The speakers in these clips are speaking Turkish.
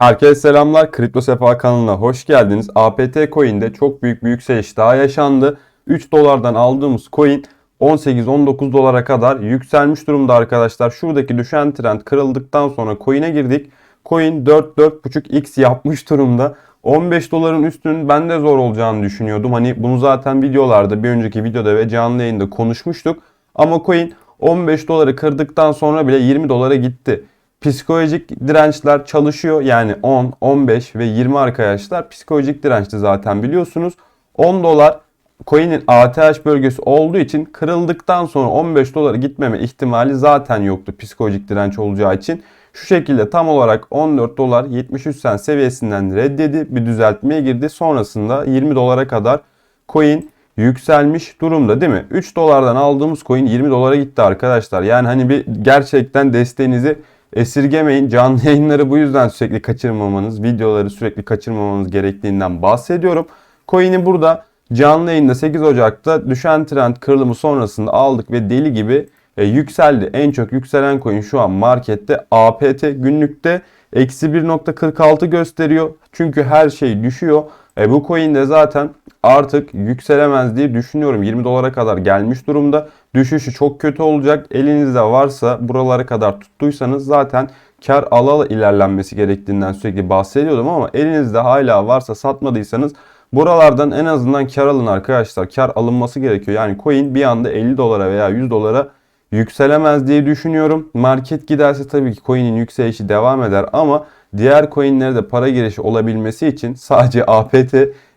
Herkese selamlar. Kripto Sefa kanalına hoş geldiniz. APT Coin'de çok büyük bir yükseliş daha yaşandı. 3 dolardan aldığımız coin 18-19 dolara kadar yükselmiş durumda arkadaşlar. Şuradaki düşen trend kırıldıktan sonra coin'e girdik. Coin 4-4.5x yapmış durumda. 15 doların üstünün ben de zor olacağını düşünüyordum. Hani bunu zaten videolarda bir önceki videoda ve canlı yayında konuşmuştuk. Ama coin 15 doları kırdıktan sonra bile 20 dolara gitti. Psikolojik dirençler çalışıyor. Yani 10, 15 ve 20 arkadaşlar psikolojik dirençti zaten biliyorsunuz. 10 dolar coin'in ATH bölgesi olduğu için kırıldıktan sonra 15 dolara gitmeme ihtimali zaten yoktu psikolojik direnç olacağı için. Şu şekilde tam olarak 14 dolar 73 sen seviyesinden reddedi bir düzeltmeye girdi. Sonrasında 20 dolara kadar coin yükselmiş durumda değil mi? 3 dolardan aldığımız coin 20 dolara gitti arkadaşlar. Yani hani bir gerçekten desteğinizi esirgemeyin. Canlı yayınları bu yüzden sürekli kaçırmamanız, videoları sürekli kaçırmamanız gerektiğinden bahsediyorum. Coin'i burada canlı yayında 8 Ocak'ta düşen trend kırılımı sonrasında aldık ve deli gibi e, yükseldi. En çok yükselen coin şu an markette APT günlükte eksi 1.46 gösteriyor. Çünkü her şey düşüyor. E, bu coin de zaten artık yükselemez diye düşünüyorum. 20 dolara kadar gelmiş durumda. Düşüşü çok kötü olacak. Elinizde varsa buralara kadar tuttuysanız zaten kar ala ala ilerlenmesi gerektiğinden sürekli bahsediyordum ama elinizde hala varsa satmadıysanız buralardan en azından kar alın arkadaşlar. Kar alınması gerekiyor. Yani coin bir anda 50 dolara veya 100 dolara yükselemez diye düşünüyorum. Market giderse tabii ki coin'in yükselişi devam eder ama diğer coin'lere para girişi olabilmesi için sadece APT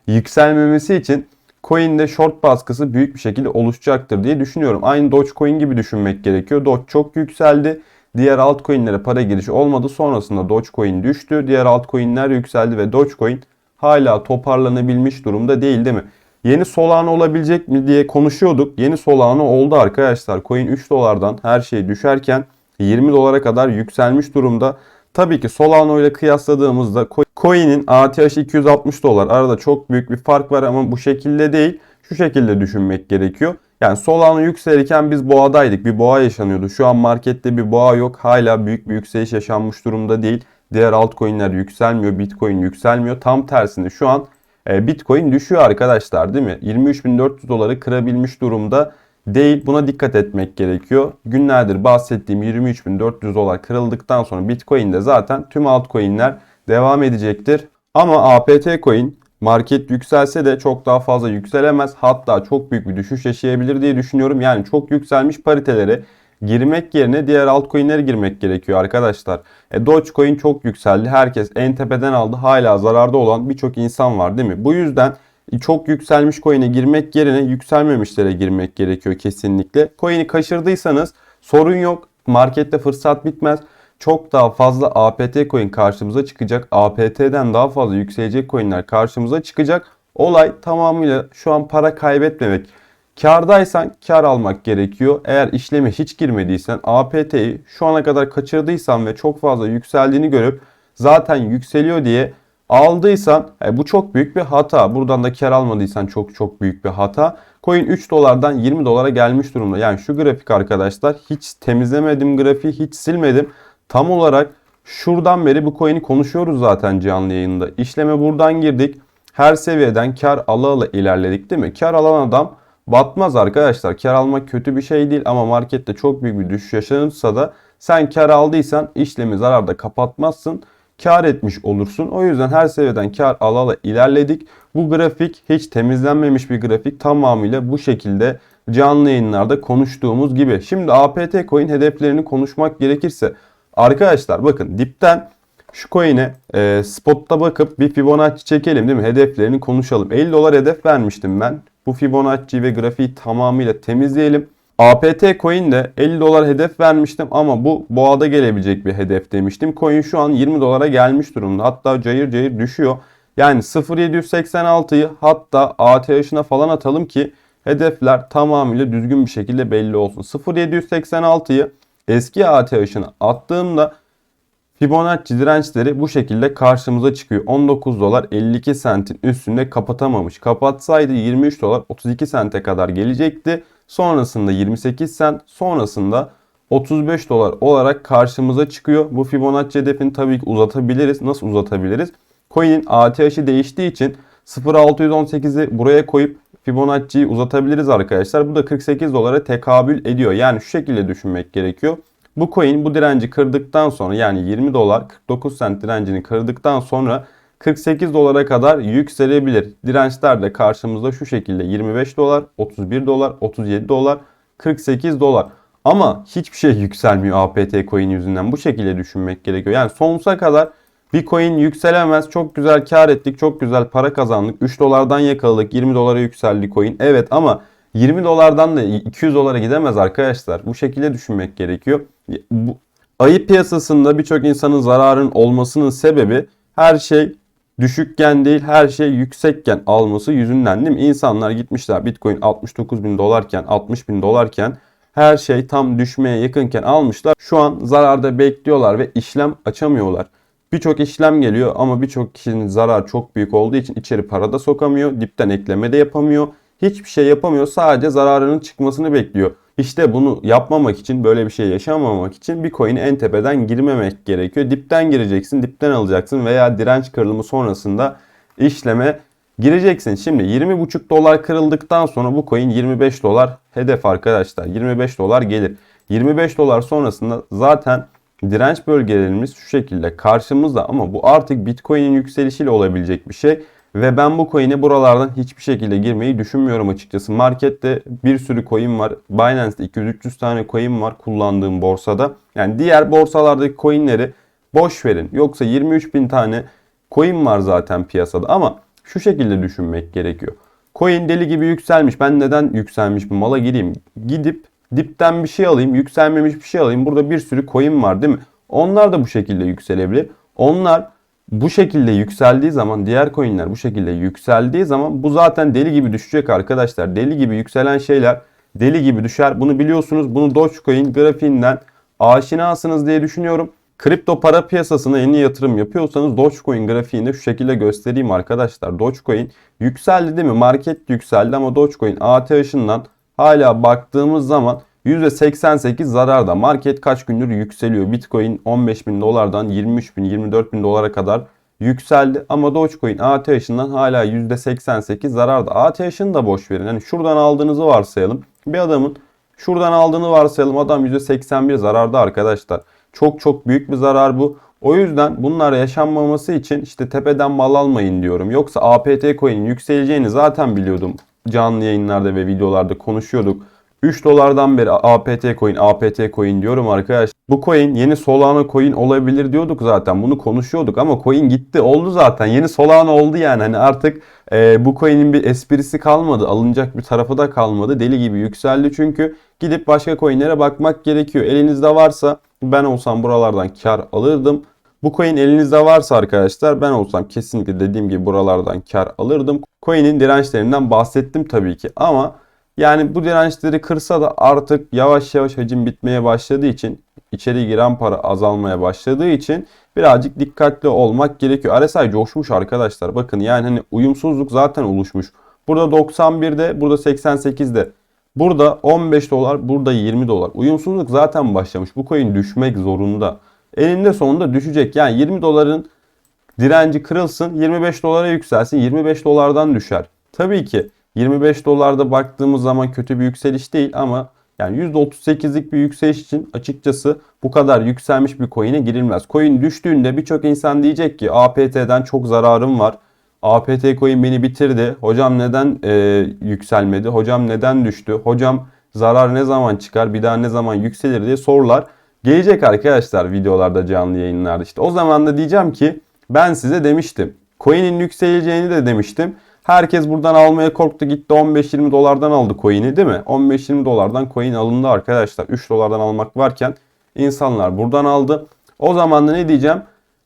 yükselmemesi için coin'de short baskısı büyük bir şekilde oluşacaktır diye düşünüyorum. Aynı Dogecoin gibi düşünmek gerekiyor. Doge çok yükseldi. Diğer altcoin'lere para girişi olmadı. Sonrasında Dogecoin düştü. Diğer altcoin'ler yükseldi ve Dogecoin hala toparlanabilmiş durumda değil değil mi? Yeni Solana olabilecek mi diye konuşuyorduk. Yeni Solana oldu arkadaşlar. Coin 3 dolardan her şey düşerken 20 dolara kadar yükselmiş durumda. Tabii ki Solana ile kıyasladığımızda coin'in ATH 260 dolar. Arada çok büyük bir fark var ama bu şekilde değil. Şu şekilde düşünmek gerekiyor. Yani Solana yükselirken biz boğadaydık. Bir boğa yaşanıyordu. Şu an markette bir boğa yok. Hala büyük bir yükseliş yaşanmış durumda değil. Diğer altcoin'ler yükselmiyor. Bitcoin yükselmiyor. Tam tersine şu an e, Bitcoin düşüyor arkadaşlar değil mi? 23.400 doları kırabilmiş durumda değil. Buna dikkat etmek gerekiyor. Günlerdir bahsettiğim 23.400 dolar kırıldıktan sonra Bitcoin'de zaten tüm altcoin'ler devam edecektir. Ama APT coin market yükselse de çok daha fazla yükselemez. Hatta çok büyük bir düşüş yaşayabilir diye düşünüyorum. Yani çok yükselmiş paritelere girmek yerine diğer altcoin'lere girmek gerekiyor arkadaşlar. E, Dogecoin çok yükseldi. Herkes en tepeden aldı. Hala zararda olan birçok insan var değil mi? Bu yüzden çok yükselmiş coin'e girmek yerine yükselmemişlere girmek gerekiyor kesinlikle. Coin'i kaçırdıysanız sorun yok. Markette fırsat bitmez. Çok daha fazla APT coin karşımıza çıkacak. APT'den daha fazla yükselecek coin'ler karşımıza çıkacak. Olay tamamıyla şu an para kaybetmemek. Kardaysan kar almak gerekiyor. Eğer işleme hiç girmediysen APT'yi şu ana kadar kaçırdıysan ve çok fazla yükseldiğini görüp zaten yükseliyor diye aldıysan e, bu çok büyük bir hata. Buradan da kar almadıysan çok çok büyük bir hata. Coin 3 dolardan 20 dolara gelmiş durumda. Yani şu grafik arkadaşlar hiç temizlemedim grafiği hiç silmedim. Tam olarak şuradan beri bu coin'i konuşuyoruz zaten canlı yayında. İşleme buradan girdik. Her seviyeden kar ala ala ilerledik değil mi? Kar alan adam batmaz arkadaşlar. Kar almak kötü bir şey değil ama markette çok büyük bir düşüş yaşanırsa da sen kar aldıysan işlemi zararda kapatmazsın. Kar etmiş olursun. O yüzden her seviyeden kar ala ala ilerledik. Bu grafik hiç temizlenmemiş bir grafik. Tamamıyla bu şekilde canlı yayınlarda konuştuğumuz gibi. Şimdi APT coin hedeflerini konuşmak gerekirse arkadaşlar bakın dipten şu coin'e e, spotta bakıp bir Fibonacci çekelim değil mi? Hedeflerini konuşalım. 50 dolar hedef vermiştim ben. Bu Fibonacci ve grafiği tamamıyla temizleyelim. APT coin de 50 dolar hedef vermiştim ama bu boğada gelebilecek bir hedef demiştim. Coin şu an 20 dolara gelmiş durumda. Hatta cayır cayır düşüyor. Yani 0.786'yı hatta ATH'ına falan atalım ki hedefler tamamıyla düzgün bir şekilde belli olsun. 0.786'yı eski ATH'ına attığımda Fibonacci dirençleri bu şekilde karşımıza çıkıyor. 19 dolar 52 sentin üstünde kapatamamış. Kapatsaydı 23 dolar 32 sente kadar gelecekti. Sonrasında 28 sent, sonrasında 35 dolar olarak karşımıza çıkıyor. Bu Fibonacci hedefini tabii ki uzatabiliriz. Nasıl uzatabiliriz? Coin'in ATH'i değiştiği için 0.618'i buraya koyup Fibonacci'yi uzatabiliriz arkadaşlar. Bu da 48 dolara tekabül ediyor. Yani şu şekilde düşünmek gerekiyor. Bu coin bu direnci kırdıktan sonra yani 20 dolar 49 cent direncini kırdıktan sonra 48 dolara kadar yükselebilir. Dirençler de karşımızda şu şekilde 25 dolar, 31 dolar, 37 dolar, 48 dolar. Ama hiçbir şey yükselmiyor APT coin yüzünden. Bu şekilde düşünmek gerekiyor. Yani sonsuza kadar bir coin yükselemez. Çok güzel kar ettik. Çok güzel para kazandık. 3 dolardan yakaladık. 20 dolara yükseldi coin. Evet ama 20 dolardan da 200 dolara gidemez arkadaşlar. Bu şekilde düşünmek gerekiyor. Bu, ayı piyasasında birçok insanın zararın olmasının sebebi her şey düşükken değil her şey yüksekken alması yüzünden değil mi? İnsanlar gitmişler Bitcoin 69 bin dolarken 60 bin dolarken her şey tam düşmeye yakınken almışlar. Şu an zararda bekliyorlar ve işlem açamıyorlar. Birçok işlem geliyor ama birçok kişinin zarar çok büyük olduğu için içeri para da sokamıyor. Dipten ekleme de yapamıyor. Hiçbir şey yapamıyor. Sadece zararının çıkmasını bekliyor. İşte bunu yapmamak için, böyle bir şey yaşamamak için bir coin'e en tepeden girmemek gerekiyor. Dipten gireceksin, dipten alacaksın veya direnç kırılımı sonrasında işleme gireceksin. Şimdi 20,5 dolar kırıldıktan sonra bu coin 25 dolar hedef arkadaşlar. 25 dolar gelir. 25 dolar sonrasında zaten direnç bölgelerimiz şu şekilde karşımızda ama bu artık Bitcoin'in yükselişiyle olabilecek bir şey. Ve ben bu coin'e buralardan hiçbir şekilde girmeyi düşünmüyorum açıkçası. Markette bir sürü coin var. Binance'de 200-300 tane coin var kullandığım borsada. Yani diğer borsalardaki coin'leri boş verin. Yoksa 23 bin tane coin var zaten piyasada ama şu şekilde düşünmek gerekiyor. Coin deli gibi yükselmiş. Ben neden yükselmiş bir mala gireyim? Gidip dipten bir şey alayım, yükselmemiş bir şey alayım. Burada bir sürü coin var değil mi? Onlar da bu şekilde yükselebilir. Onlar bu şekilde yükseldiği zaman diğer coinler bu şekilde yükseldiği zaman bu zaten deli gibi düşecek arkadaşlar. Deli gibi yükselen şeyler deli gibi düşer. Bunu biliyorsunuz. Bunu Dogecoin grafiğinden aşinasınız diye düşünüyorum. Kripto para piyasasına yeni yatırım yapıyorsanız Dogecoin grafiğinde şu şekilde göstereyim arkadaşlar. Dogecoin yükseldi değil mi? Market yükseldi ama Dogecoin ATH'ından hala baktığımız zaman %88 zararda. Market kaç gündür yükseliyor. Bitcoin 15 bin dolardan 23 bin 24 bin dolara kadar yükseldi. Ama Dogecoin ATH'ından hala %88 zararda. ATH'ını da boş verin. Yani şuradan aldığınızı varsayalım. Bir adamın şuradan aldığını varsayalım. Adam %81 zararda arkadaşlar. Çok çok büyük bir zarar bu. O yüzden bunlar yaşanmaması için işte tepeden mal almayın diyorum. Yoksa APT coin'in yükseleceğini zaten biliyordum. Canlı yayınlarda ve videolarda konuşuyorduk. 3 dolardan beri APT coin, APT coin diyorum arkadaş. Bu coin yeni Solana coin olabilir diyorduk zaten. Bunu konuşuyorduk ama coin gitti. Oldu zaten. Yeni Solana oldu yani. Hani artık e, bu coin'in bir esprisi kalmadı. Alınacak bir tarafı da kalmadı. Deli gibi yükseldi çünkü. Gidip başka coin'lere bakmak gerekiyor. Elinizde varsa ben olsam buralardan kar alırdım. Bu coin elinizde varsa arkadaşlar ben olsam kesinlikle dediğim gibi buralardan kar alırdım. Coin'in dirençlerinden bahsettim tabii ki ama yani bu dirençleri kırsa da artık yavaş yavaş hacim bitmeye başladığı için içeri giren para azalmaya başladığı için birazcık dikkatli olmak gerekiyor. RSI coşmuş arkadaşlar. Bakın yani hani uyumsuzluk zaten oluşmuş. Burada 91'de, burada 88'de. Burada 15 dolar, burada 20 dolar. Uyumsuzluk zaten başlamış. Bu coin düşmek zorunda. Elinde sonunda düşecek. Yani 20 doların direnci kırılsın, 25 dolara yükselsin, 25 dolardan düşer. Tabii ki 25 dolarda baktığımız zaman kötü bir yükseliş değil ama yani %38'lik bir yükseliş için açıkçası bu kadar yükselmiş bir coin'e girilmez. Coin düştüğünde birçok insan diyecek ki APT'den çok zararım var. APT coin beni bitirdi. Hocam neden e, yükselmedi? Hocam neden düştü? Hocam zarar ne zaman çıkar? Bir daha ne zaman yükselir diye sorular gelecek arkadaşlar videolarda canlı yayınlarda. İşte o zaman da diyeceğim ki ben size demiştim. Coin'in yükseleceğini de demiştim. Herkes buradan almaya korktu gitti 15-20 dolardan aldı coin'i değil mi? 15-20 dolardan coin alındı arkadaşlar. 3 dolardan almak varken insanlar buradan aldı. O zaman da ne diyeceğim?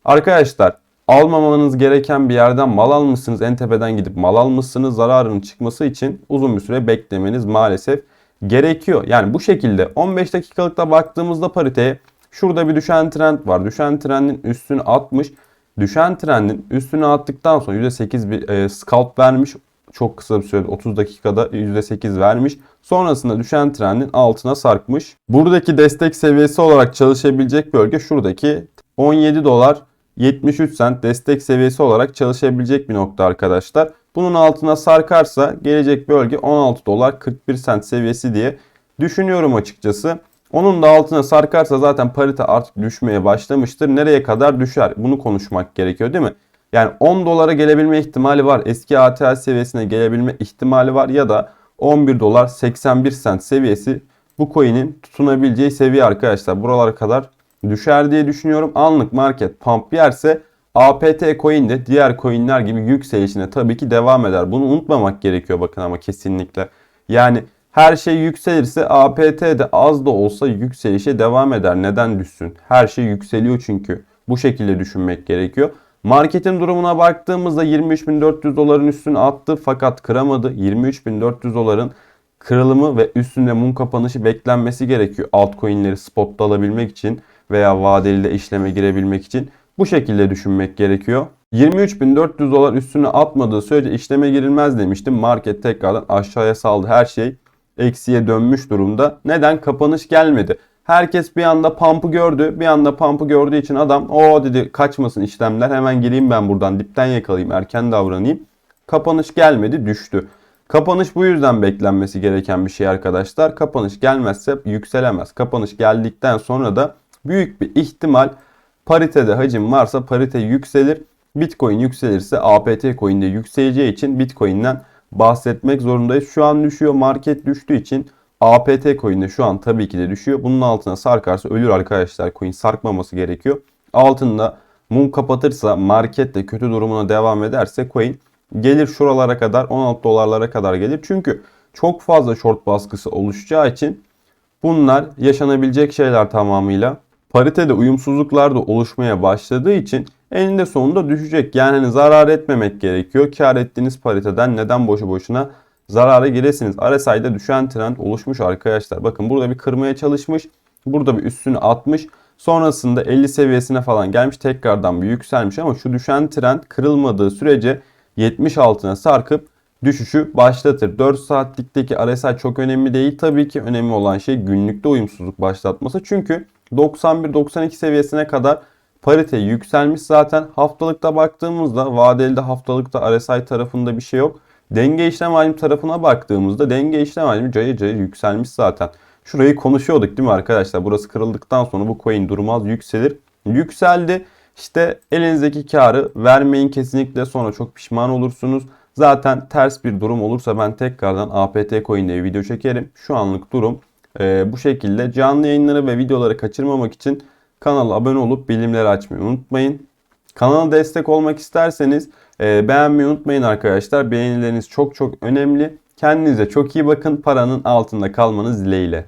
Arkadaşlar almamanız gereken bir yerden mal almışsınız. En tepeden gidip mal almışsınız. Zararın çıkması için uzun bir süre beklemeniz maalesef gerekiyor. Yani bu şekilde 15 dakikalıkta baktığımızda pariteye şurada bir düşen trend var. Düşen trendin üstünü atmış. Düşen trendin üstüne attıktan sonra %8 bir e, scalp vermiş. çok kısa bir sürede 30 dakikada %8 vermiş. Sonrasında düşen trendin altına sarkmış. Buradaki destek seviyesi olarak çalışabilecek bölge şuradaki 17 dolar 73 cent destek seviyesi olarak çalışabilecek bir nokta arkadaşlar. Bunun altına sarkarsa gelecek bölge 16 dolar 41 cent seviyesi diye düşünüyorum açıkçası. Onun da altına sarkarsa zaten parite artık düşmeye başlamıştır. Nereye kadar düşer? Bunu konuşmak gerekiyor değil mi? Yani 10 dolara gelebilme ihtimali var. Eski ATL seviyesine gelebilme ihtimali var ya da 11 dolar 81 cent seviyesi bu coin'in tutunabileceği seviye arkadaşlar. Buralara kadar düşer diye düşünüyorum. Anlık market pump yerse APT coin de diğer coinler gibi yükselişine tabii ki devam eder. Bunu unutmamak gerekiyor bakın ama kesinlikle. Yani her şey yükselirse APT de az da olsa yükselişe devam eder. Neden düşsün? Her şey yükseliyor çünkü. Bu şekilde düşünmek gerekiyor. Marketin durumuna baktığımızda 23.400 doların üstüne attı fakat kıramadı. 23.400 doların kırılımı ve üstünde mum kapanışı beklenmesi gerekiyor. Altcoin'leri spotta alabilmek için veya vadeli de işleme girebilmek için. Bu şekilde düşünmek gerekiyor. 23.400 dolar üstüne atmadığı sürece işleme girilmez demiştim. Market tekrardan aşağıya saldı. Her şey eksiye dönmüş durumda. Neden? Kapanış gelmedi. Herkes bir anda pump'ı gördü. Bir anda pump'ı gördüğü için adam o dedi kaçmasın işlemler hemen gireyim ben buradan dipten yakalayayım erken davranayım. Kapanış gelmedi düştü. Kapanış bu yüzden beklenmesi gereken bir şey arkadaşlar. Kapanış gelmezse yükselemez. Kapanış geldikten sonra da büyük bir ihtimal paritede hacim varsa parite yükselir. Bitcoin yükselirse APT coin de yükseleceği için Bitcoin'den bahsetmek zorundayız. Şu an düşüyor. Market düştüğü için APT coin şu an tabii ki de düşüyor. Bunun altına sarkarsa ölür arkadaşlar. Coin sarkmaması gerekiyor. Altında mum kapatırsa market de kötü durumuna devam ederse coin gelir şuralara kadar 16 dolarlara kadar gelir. Çünkü çok fazla short baskısı oluşacağı için bunlar yaşanabilecek şeyler tamamıyla. Paritede uyumsuzluklar da oluşmaya başladığı için eninde sonunda düşecek. Yani hani zarar etmemek gerekiyor. Kar ettiğiniz pariteden neden boşu boşuna zarara giresiniz. RSI'de düşen trend oluşmuş arkadaşlar. Bakın burada bir kırmaya çalışmış. Burada bir üstünü atmış. Sonrasında 50 seviyesine falan gelmiş. Tekrardan bir yükselmiş ama şu düşen trend kırılmadığı sürece 70 altına sarkıp düşüşü başlatır. 4 saatlikteki RSI çok önemli değil. Tabii ki önemli olan şey günlükte uyumsuzluk başlatması. Çünkü 91-92 seviyesine kadar parite yükselmiş zaten. Haftalıkta baktığımızda vadeli de haftalıkta RSI tarafında bir şey yok. Denge işlem hacmi tarafına baktığımızda denge işlem hacmi cayır cayır yükselmiş zaten. Şurayı konuşuyorduk değil mi arkadaşlar? Burası kırıldıktan sonra bu coin durmaz yükselir. Yükseldi. İşte elinizdeki karı vermeyin kesinlikle sonra çok pişman olursunuz. Zaten ters bir durum olursa ben tekrardan APT coin'de video çekerim. Şu anlık durum e, bu şekilde. Canlı yayınları ve videoları kaçırmamak için kanala abone olup bildirimleri açmayı unutmayın. Kanala destek olmak isterseniz e, beğenmeyi unutmayın arkadaşlar. Beğenileriniz çok çok önemli. Kendinize çok iyi bakın. Paranın altında kalmanız dileğiyle.